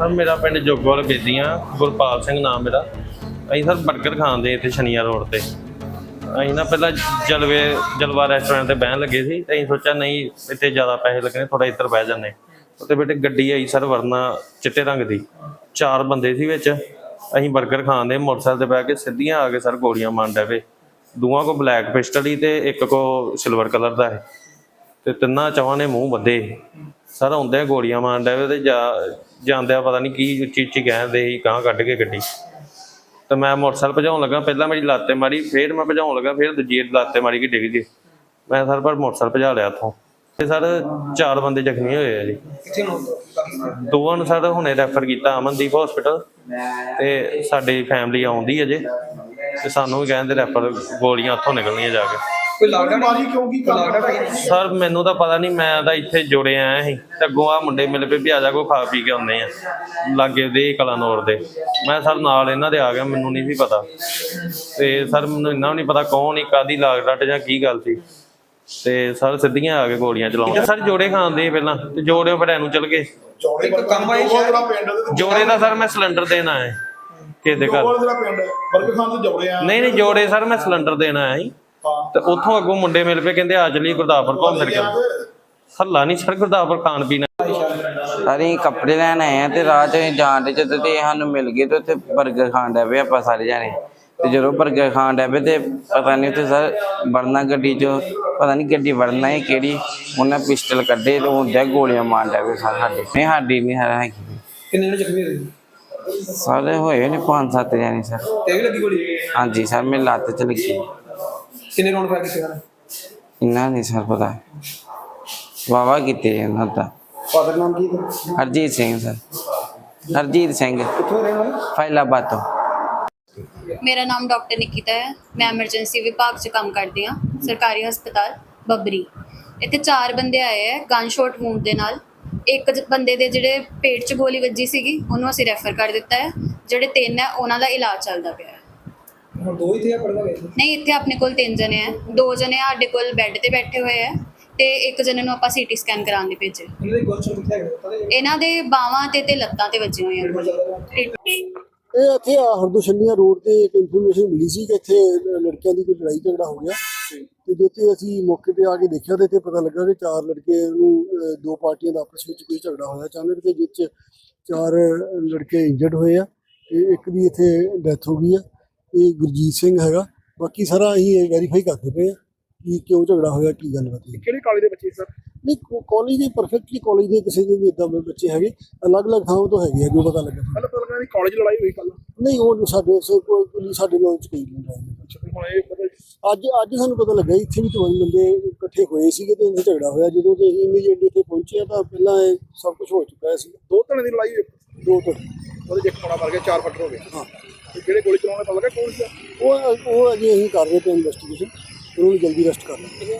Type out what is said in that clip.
Sir, ਮੇਰਾ ਪਿੰਡ ਜੋਗੋਵਾਲ ਬੇਦੀਆਂ ਗੁਰਪਾਲ ਸਿੰਘ ਨਾਮ ਮੇਰਾ। ਅਸੀਂ ਸਰ 버ਗਰ ਖਾਂਦੇ ਇੱਥੇ ਸ਼ਨੀਆ ਰੋਡ ਤੇ। ਅਸੀਂ ਨਾ ਪਹਿਲਾਂ ਜਲਵੇ, ਜਲਵਾ ਰੈਸਟੋਰੈਂਟ ਤੇ ਬਹਿਣ ਲੱਗੇ ਸੀ ਤੇ ਅਸੀਂ ਸੋਚਿਆ ਨਹੀਂ, ਇੱਥੇ ਜ਼ਿਆਦਾ ਪੈਸੇ ਲੱਗਣੇ ਥੋੜਾ ਇੱਧਰ ਬਹਿ ਜਾਂਦੇ। ਉੱਤੇ ਬੇਟੇ ਗੱਡੀ ਆਈ ਸਰ ਵਰਨਾ ਚਿੱਟੇ ਰੰਗ ਦੀ। ਚਾਰ ਬੰਦੇ ਸੀ ਵਿੱਚ। ਅਸੀਂ 버ਗਰ ਖਾਂਦੇ ਮੋਟਰਸਾਈਕਲ ਤੇ ਬਹਿ ਕੇ ਸਿੱਧੀਆਂ ਆ ਕੇ ਸਰ ਗੋਲੀਆਂ ਮਾਰਨ ਡੈ ਪਏ। ਦੂਆਂ ਕੋ ਬਲੈਕ ਪਿਸਟਲ ਹੀ ਤੇ ਇੱਕ ਕੋ ਸਿਲਵਰ ਕਲਰ ਦਾ ਹੈ ਤੇ ਤਿੰਨਾਂ ਚਵਾਂ ਨੇ ਮੂੰਹ ਬੰਦੇ। ਸਰ ਆਉਂਦੇ ਗੋਲੀਆਂ ਮਾਰਨ ਡੈ ਪਏ ਤੇ ਜਾ ਜਾਂਦਿਆਂ ਪਤਾ ਨਹੀਂ ਕੀ ਉੱਚੀ ਉੱਚੀ ਕਹਿੰਦੇ ਸੀ ਕਾਂ ਕੱਢ ਕੇ ਗੱਡੀ। ਤੇ ਮੈਂ ਮੋਟਰਸਾਈਕਲ ਭਜਾਉਣ ਲੱਗਾ ਪਹਿਲਾਂ ਮੇਰੀ ਲਾਤੇ ਮਾਰੀ ਫੇਰ ਮੈਂ ਭਜਾਉਣ ਲੱਗਾ ਫੇਰ ਦੂਜੀ ਲਾਤੇ ਮਾਰੀ ਕਿ ਡਿੱਗ ਗਈ। ਮੈਂ ਸਰ ਪਰ ਮੋਟਰਸਾਈਕਲ ਭਜਾ ਲਿਆ ਇੱਥੋਂ। ਤੇ ਸਰ ਚਾਰ ਬੰਦੇ ਜ਼ਖਮੀ ਹੋਏ ਆ ਜੀ। ਕਿੱਥੇ ਨੂੰ ਦੋਵਾਂ ਨੂੰ ਸਰ ਹੁਣੇ ਰੈਫਰ ਕੀਤਾ ਅਮਨਦੀਪ ਹਸਪੀਟਲ ਤੇ ਸਾਡੀ ਫੈਮਿਲੀ ਆਉਂਦੀ ਅਜੇ ਤੇ ਸਾਨੂੰ ਵੀ ਕਹਿੰਦੇ ਰੈਫਰ ਗੋਲੀਆਂ ਉੱਥੋਂ ਨਿਕਲਣੀਆਂ ਜਾ ਕੇ। ਕੋਈ ਲੱਗਦਾ ਮਾਰੀ ਕਿਉਂ? ਕੀ ਲੱਗਦਾ ਕਿ ਸਰ ਮੈਨੂੰ ਤਾਂ ਪਤਾ ਨਹੀਂ ਮੈਂ ਤਾਂ ਇੱਥੇ ਜੁੜੇ ਆਇਆ ਸੀ। ਤੇ ਅੱਗੋਂ ਆ ਮੁੰਡੇ ਮਿਲ ਪਏ ਵੀ ਆ ਜਾ ਕੋ ਖਾ ਪੀ ਕੇ ਆਉਂਦੇ ਆ। ਲਾਗੇ ਦੇ ਕਲਾਨੌਰ ਦੇ। ਮੈਂ ਸਰ ਨਾਲ ਇਹਨਾਂ ਦੇ ਆ ਗਿਆ ਮੈਨੂੰ ਨਹੀਂ ਸੀ ਪਤਾ। ਤੇ ਸਰ ਮੈਨੂੰ ਇੰਨਾ ਨਹੀਂ ਪਤਾ ਕੌਣ ਹੀ ਕਾਦੀ ਲਾਗ ਡੱਟ ਜਾਂ ਕੀ ਗੱਲ ਸੀ। ਤੇ ਸਰ ਸਿੱਧੀਆਂ ਆ ਕੇ ਗੋਲੀਆਂ ਚਲਾਉਣ ਸਰ ਜੋੜੇ ਖਾਂਦੇ ਪਹਿਲਾਂ ਤੇ ਜੋੜਿਓ ਫਿਰ ਇਹਨੂੰ ਚਲ ਗਏ। ਇੱਕ ਕੰਮ ਜੋੜੇ ਦਾ ਸਰ ਮੈਂ ਸਿਲੰਡਰ ਦੇਣ ਆਇਆ ਕਿਸੇ ਦੇ ਘਰ। ਪਿੰਡ ਤੋਂ ਜੋੜੇ ਆ। ਨਹੀਂ ਨਹੀਂ ਜੋੜੇ ਸਰ ਮੈਂ ਸਿਲੰਡਰ ਦੇਣ ਆਇਆ ਸੀ। ਹਾਂ ਤੇ ਉੱਥੋਂ ਅੱਗੋਂ ਮੁੰਡੇ ਮਿਲ ਪਏ ਕਹਿੰਦੇ ਆ ਚਲੀ ਗੁਰਦਾਸਪੁਰ ਘੁੰਮ ਫਿਰ ਕੇ ਹੱਲਾ ਨਹੀਂ ਸਰ ਗੁਰਦਾਸਪੁਰ ਖਾਣ ਪੀਣ। ਅਸੀਂ ਕੱਪੜੇ ਲੈਣ ਆਏ ਆ ਤੇ ਰਾਹ 'ਚ ਅਸੀਂ ਜਾਣ ਦੇ ਜਦੋਂ ਤੇ ਸਾਨੂੰ ਮਿਲ ਗਏ ਤੇ ਉੱਥੇ 버ਗਰ ਖਾਣ ਡੈ ਪਏ ਆਪਾਂ ਸਾਰੇ ਜਾਣੇ। ਤੇ ਜਦੋਂ 버ਗਰ ਖਾਣ ਡੈ ਪਏ ਤੇ ਪਤਾ ਨਹੀਂ ਉੱਥੇ ਸਰ ਵੜਨਾ ਗੱਡੀ 'ਚ ਪਤਾ ਨਹੀਂ ਗੱਡੀ ਵੜਨਾ ਹੈ ਕਿਹੜੀ ਉਹਨਾਂ ਪਿਸਟਲ ਕੱਢੇ ਤੇ ਹੁੰਦਿਆ ਗੋਲੀਆਂ ਮਾਰ ਡੈ ਪਏ ਸਰ ਸਾਡੇ। ਨਹੀਂ ਸਾਡੀ ਨਹੀਂ ਹਰਾ ਹੈਗੀ। ਕਿੰਨੇ ਨੇ ਜ਼ਖਮੀ ਹੋਏ? ਸਾਰੇ ਹੋਏ ਨੇ ਪੰਜ ਸੱਤ ਜਾਣੇ ਸਰ। ਤੇ ਵੀ ਲੱਗੀ ਗੋਲੀ? ਹਾਂਜੀ ਸਰ ਮੇਰੇ ਲੱਤ 'ਚ ਲੱਗੀ। ਕਿੰਨੇ ਰੌਂਡ ਫਾਇਰ ਕੀਤੇ ਹਨ ਇੰਨਾ ਨਹੀਂ ਸਰ ਪਤਾ। ਵਾਵਾ ਕੀਤੇ ਇਹਨਾਂ ਦਾ। ਫਾਦਰ ਨਾਮ ਕੀ ਹੈ? ਹਰਜੀਤ ਸਿੰਘ ਸਰ। ਹਰਜੀਤ ਸਿੰਘ। ਕਿੱਥੋਂ ਰਹਿਣ ਵਾਲੇ? ਫੈਲਾਬਾਦ ਤੋਂ। ਮੇਰਾ ਨਾਮ ਡਾਕਟਰ ਨਿਕਿਤਾ ਹੈ। ਮੈਂ ਐਮਰਜੈਂਸੀ ਵਿਭਾਗ 'ਚ ਕੰਮ ਕਰਦੀ ਹਾਂ। ਸਰਕਾਰੀ ਹਸਪਤਾਲ ਬੱਬਰੀ। ਇੱਥੇ ਚਾਰ ਬੰਦੇ ਆਏ ਹੈ ਗਨ ਸ਼ਾਟ ਵੂੰਡ ਦੇ ਨਾਲ। ਇੱਕ ਜ- ਬੰਦੇ ਦੇ ਜਿਹੜੇ ਪੇਟ 'ਚ ਗੋਲੀ ਵੱਜੀ ਸੀਗੀ ਉਹਨੂੰ ਅਸੀਂ ਰੈਫਰ ਕਰ ਦਿੱਤਾ ਹੈ। ਜਿਹੜੇ ਤਿੰਨ ਹੈ ਉਹਨਾਂ ਦਾ ਇਲਾਜ ਚੱਲਦਾ ਪਿਆ ਹੈ। ਹੁਣ ਦੋ ਹੀ ਥੇ ਪੜਦਾ ਗਏ ਸੀ ਨਹੀਂ ਇੱਥੇ ਆਪਣੇ ਕੋਲ ਤਿੰਨ ਜਣੇ ਹੈ ਦੋ ਜਣੇ ਸਾਡੇ ਕੋਲ ਬੈੱਡ ਤੇ ਬੈਠੇ ਹੋਏ ਹੈ ਤੇ ਇੱਕ ਜਣੇ ਨੂੰ ਆਪਾਂ ਸੀਟੀ ਸਕੈਨ ਕਰਾਉਣ ਲਈ ਭੇਜੇ ਇਹਨਾਂ ਦੇ ਕੁਐਸਚਨ ਕਿੱਥੇ ਹੈਗੇ ਪਤਾ ਨਹੀਂ। ਇਹਨਾਂ ਦੇ ਬਾਹਾਂ ਤੇ ਤੇ ਲੱਤਾਂ ਤੇ ਵੱਜੀਆਂ ਹੋਈਆਂ ਗੋਲੀਆਂ ਇਹ ਇੱਥੇ ਆ ਹਰਦੋਸ਼ਨੀਆ ਰੋਡ ਤੇ ਇੱਕ ਇਨਫੋਰਮੇਸ਼ਨ ਮਿਲੀ ਸੀ ਕਿ ਇੱਥੇ ਲੜਕਿਆਂ ਦੀ ਕੋਈ ਲੜਾਈ ਝਗੜਾ ਹੋ ਗਿਆ। ਤੇ ਜਿੱਥੇ ਅਸੀਂ ਮੌਕੇ ਤੇ ਆ ਕੇ ਦੇਖਿਆ ਤੇ ਇੱਥੇ ਪਤਾ ਲੱਗਾ ਕਿ ਚਾਰ ਲੜਕੇ ਨੂੰ ਦੋ ਪਾਰਟੀਆਂ ਦਾ ਆਪਸ ਵਿੱਚ ਕੋਈ ਝਗੜਾ ਹੋਇਆ। ਅਚਾਨਕ ਤੇ ਜਿਸ 'ਚ ਚਾਰ ਲੜਕੇ ਇੰਜਰਡ ਹੋਏ ਆ ਤੇ ਇੱਕ ਦੀ ਇੱਥੇ ਡੈਥ ਹੋ ਗਈ ਆ। ਇਹ ਗੁਰਜੀਤ ਸਿੰਘ ਹੈਗਾ ਬਾਕੀ ਸਾਰਾ ਅਸੀਂ ਵੈਰੀਫਾਈ ਕਰਦੇ ਪਏ ਆ ਕਿ ਕਿਉਂ ਝਗੜਾ ਹੋਇਆ ਕੀ ਗੱਲ ਬਾਤ ਹੈ ਕਿਹੜੇ ਕਾਲਜ ਦੇ ਬੱਚੇ ਸਰ ਨਹੀਂ ਕਾਲਜ ਦੇ ਪਰਫੈਕਟਲੀ ਕਾਲਜ ਦੇ ਕਿਸੇ ਦੇ ਵੀ ਇਦਾਂ ਬੱਚੇ ਹੈਗੇ ਅਲੱਗ-ਅਲੱਗ ਥਾਵਾਂ ਤੋਂ ਹੈਗੇ ਆ ਜੋ ਪਤਾ ਲੱਗਾ। ਪਹਿਲਾਂ ਪਤਾ ਲੱਗਾ ਕਿ ਕਾਲਜ ਲੜਾਈ ਹੋਈ ਕੱਲ ਨਹੀਂ ਉਹ ਸਾਡੇ ਕੋਈ ਸਾਡੇ ਨਾਲ ਚ ਕੋਈ ਨਹੀਂ ਇਹ ਮਤਲਬ ਅੱਜ ਅੱਜ ਸਾਨੂੰ ਪਤਾ ਲੱਗਾ ਇੱਥੇ ਵੀ ਚੌਵੀ ਬੰਦੇ ਇਕੱਠੇ ਹੋਏ ਸੀਗੇ ਤੇ ਇੱਥੇ ਝਗੜਾ ਹੋਇਆ। ਜਦੋਂ ਤੇ ਅਸੀਂ ਇਮੀਡੀਏਟਲੀ ਇੱਥੇ ਪਹੁੰਚੇ ਤਾਂ ਪਹਿਲਾਂ ਇਹ ਸਭ ਕੁਝ ਹੋ ਚੁੱਕਾ ਸੀ। ਦੋ ਧੜੇ ਦੀ ਲੜਾਈ ਦੋ ਤੋਂ ਉਹਦੇ ਇੱਕ ਮੁੰਡਾ ਮਰ ਗਿਆ ਚਾਰ ਫੱਟਰ ਹੋ ਗਏ। ਹਾਂ। ਤੇ ਜਿਹੜੇ ਗੋਲੀ ਚਲਾਉਣ ਪਤਾ ਲੱਗਾ ਕੌਣ ਸੀ ਉਹ ਉਹ ਅਜੇ ਅਸੀਂ ਕਰ ਰਹੇ ਤੇ ਇਨਵੈਸਟੀਗੇਸ਼ਨ ਉਹਨੂੰ ਜਲਦੀ ਅਰੈਸਟ ਕਰ ਲਾਂਗੇ